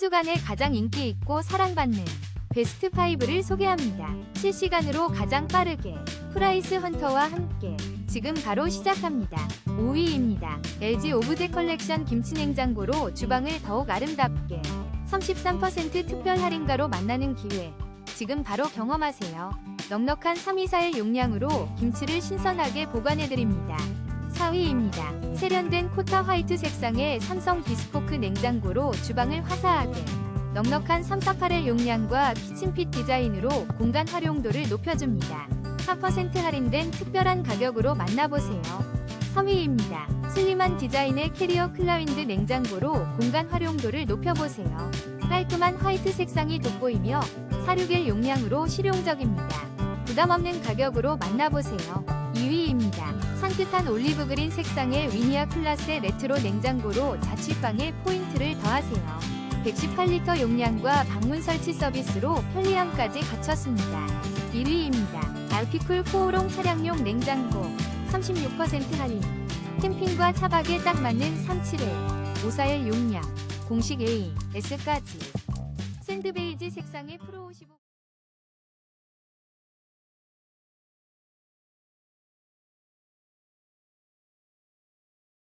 주간에 가장 인기 있고 사랑받는 베스트 5를 소개합니다. 실시간으로 가장 빠르게 프라이스 헌터와 함께 지금 바로 시작합니다. 5위입니다. LG 오브제 컬렉션 김치냉장고로 주방을 더욱 아름답게 33% 특별 할인가로 만나는 기회. 지금 바로 경험하세요. 넉넉한 324일 용량으로 김치를 신선하게 보관해드립니다. 4위입니다. 세련된 코타 화이트 색상의 삼성 비스포크 냉장고로 주방을 화사하게 넉넉한 348의 용량과 키친핏 디자인으로 공간 활용도를 높여줍니다. 3% 할인된 특별한 가격으로 만나보세요. 3위입니다. 슬림한 디자인의 캐리어 클라윈드 냉장고로 공간 활용도를 높여보세요. 깔끔한 화이트 색상이 돋보이며 46일 용량으로 실용적입니다. 부담 없는 가격으로 만나보세요. 2위입니다. 산뜻한 올리브 그린 색상의 위니아 클라스의 레트로 냉장고로 자취방에 포인트를 더하세요. 118리터 용량과 방문 설치 서비스로 편리함까지 갖췄습니다. 1위입니다. 알피쿨 코오롱 차량용 냉장고 36% 할인. 캠핑과 차박에 딱 맞는 371, 541 용량, 공식 A, S까지. 샌드베이지 색상의 프로 55